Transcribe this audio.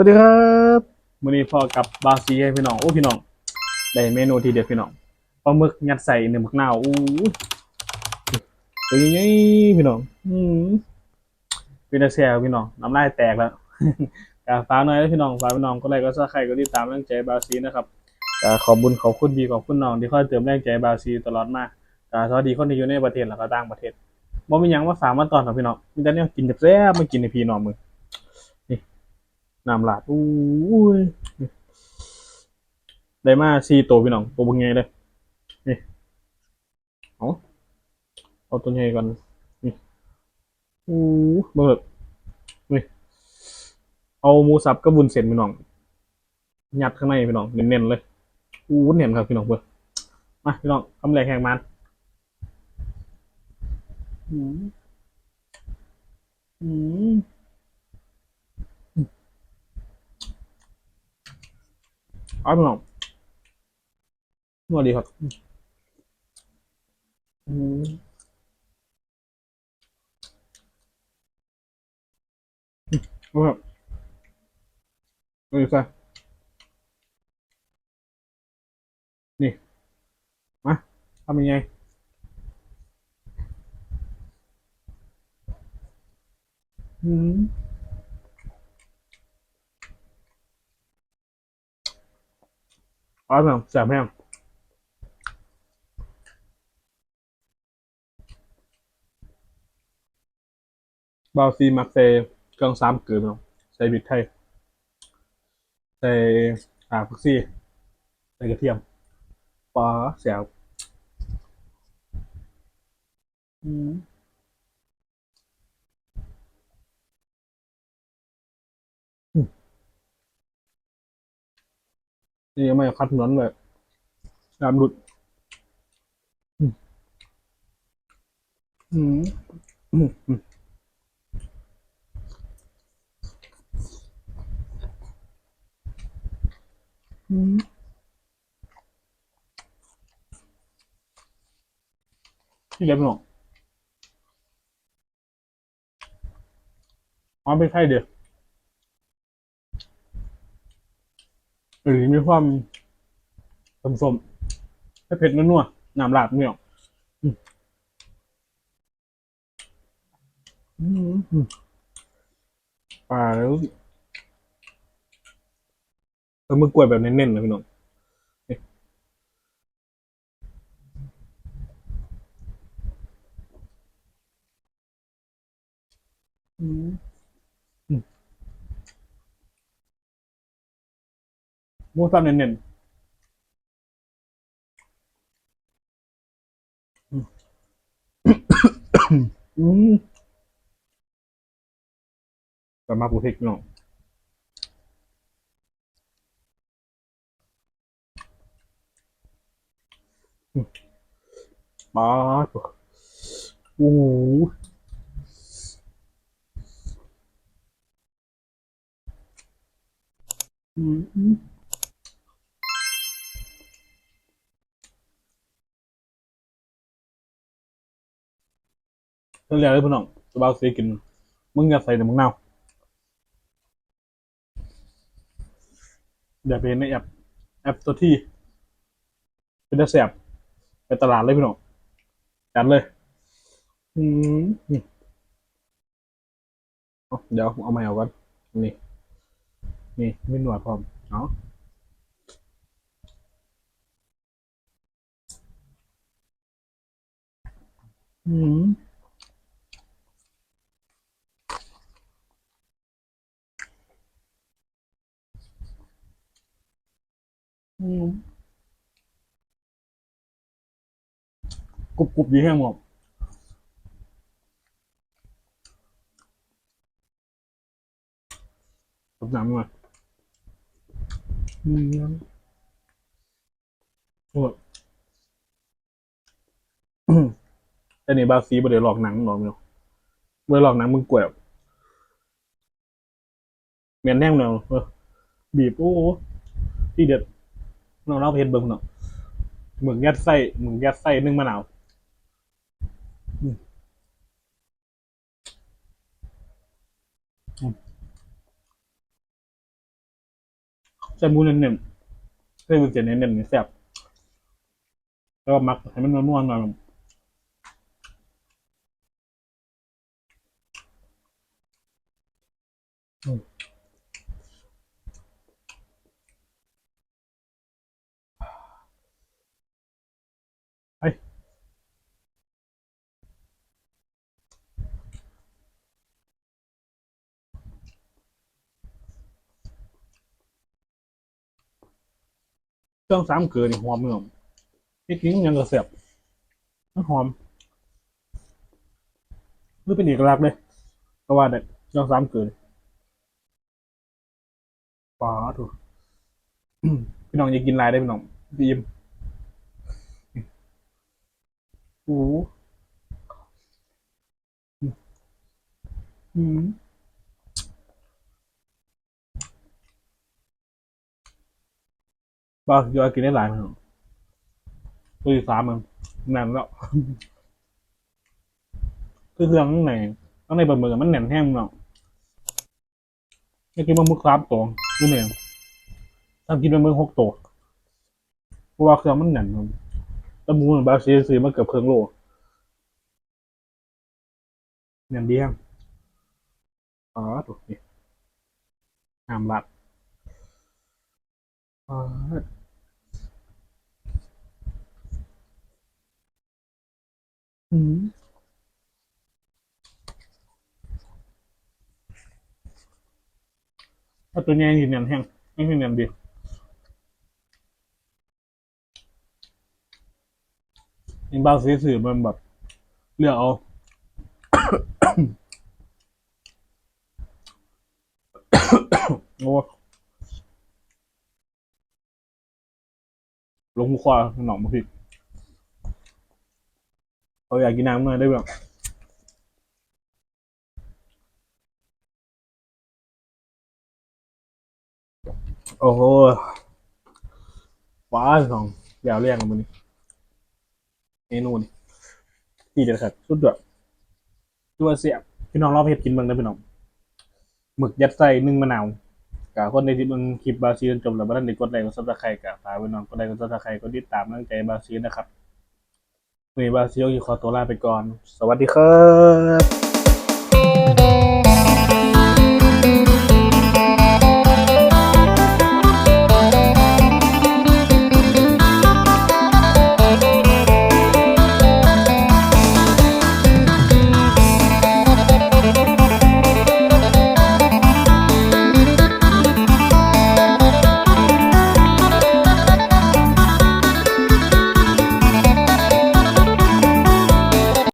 สวัสดีครับมื้อนี้พอกับบาซีให้พี่น้องโอ้พี่น้องได้เมนูทีเด็ดพี่น้องปลาหมึกยัดใส่เนื้อหมึกนาวอู้ตัวใหญ่พี่น้องอืมเป็นาแซ่บพี่น้องน้ำลายแตกแล้วกาฝากหน่อยนะพี่น้องฝากพี่น้องก็ไลค์ก็ซับสไครก็ติดตามแรงใจบาซีนะครับก็ขอบุญขอบคุณดีขอบคุณน้องที่คอยเติมแรงใจบาซีตลอดมาก็สวัสดีคนที่อยู่ในประเทศแล้วก็ต่างประเทศบ่มีหยังมาฝากมาตอนครับพี่น้องมีแต่เนี่ยกินแซ่บมากินในพี่น้องมึง น้ำลาดอู้ยได้มาสี่ตัวพี่น้อง ตัวบึงไงเลยนี่เอาเอาตัวใหญ่ก่อนนี่อู้เบิกนี่เอาหมูสับกับบุญเส้นพี่น้องยัดข้างในพี่น้องเน้นๆเลยอู้เน้นครับพี่น้องเบิกมาพี่น้องคำแรกแหกมันอืมอืม อ้าวพี่น้องสวัสดีครับอืมโอ้ครับนี่ใส่นี่ มาทำยังไงอืม อ้าวพี่น้องแสบแห้งบาซีมักใส่เครื่องซ้ำเกลือเน้องใส่พริกไทยใส่อ่าผักชีใส่กระเทียมปลาแสบอืมอืม นี่ไม่คัดเหมือนเลยน้ำหลุด อืมอืมอืมอืมที่เล็บหนองอ๋อไม่ใช่เดี๋ยว หรือมีความสมๆให้เผ็ดนัวๆน้ำลาดเนี่ยปลาแล้วเออมือกล้วยแบบเน้นๆเลยพี่น้องอืมอืม หมูสับเน้นๆอืมอืม แต่มาปูพริกพี่น้องปลาตัวโอ้โหอืมเรื่องแรกเลยพี่น้องจะบ่าวซื้อกิน มึงอย่าใส่แต่มึงเน่าอย่าไปเห็นในแอปแอปตัวที่ เป็นแสบไปตลาดเลยพี่น้องจัดเลย อืมเดี๋ยวเอามาเอาก่อนนี่ นี่ม่หนวดพร้อมเอาอืมอืม กรุบกรุบดีแห้งหมดกับน้ำมาอืมโอ้ยแต่นี่บาซีบ่ได้หลอกหนังหรอกเนาะบ่ได้หลอกหนังมึงกวยเมียนแน่งเนาะเออบีบโอ้ที่เด็ดน้องเล่าเพชรเบิ่งเนาะมึกยัดไส้มึกยัดไส้นึ่งมะนาวอืมอืม ใส่หมูเน้นๆเส้นวุ้นเส้นเน้นๆนี่แซ่บแล้วก็หมักให้มันนัวๆหน่อยอืมไป เครื่องสามเกลือนี่หอมเนาะพี่กินยังกระเสียบมันหอมนี่เป็นเอกลักษณ์เลยก็ว่าได้เครื่องสามเกลือปลาถูกพี่น้องอย่ากินลายได้พี่น้องดีมโอ้โหอืม ปลาเยอะกินได้หลายพี่น้องตัวที่สามมันแน่นแล้วคือเครื่องข้างในข้างในบะหมี่มันแน่นแห้งเนาะนี่กินบะหมึกสามตัวนี่เองถ้ากินบะหมึกหกตัวเพราะว่าเครื่องมันแน่นแต่หมูบาซีซื้อมาเกือบเครื่องโลแน่นดีแห้งอ๋อถูกนี่น้ำรัดอ๋อ อืมถ้าตัวนี้ยืนยันแห้งไม่ยืนยันดียิงบ้าซื้อสื่อมันแบบเลือกเอา โอ้ลงหูควาหนองมาผิด เขาอยากกินน้ำหน่อยได้แบบโอ้โหว้าสองเดี๋ยวเรียกกันมันนี่เมนูนี่ที่จะขัดสุดยอดตัวเสียบพี่น้องรอบเห็ดกินเบิ่งได้พี่น้องหมึกยัดใส่นึ่งมะนาวกับคนในที่เบิ่งคลิปบาซีจนจบแล้วบ้านในกดไลค์กดซับสไครต์กับฝากไว้น้องกดไลค์กดซับสไครต์กดติดตามกำลังใจบาซีนะครับ นี่บาซีก็ขอตัวลาไปก่อน สวัสดีครับ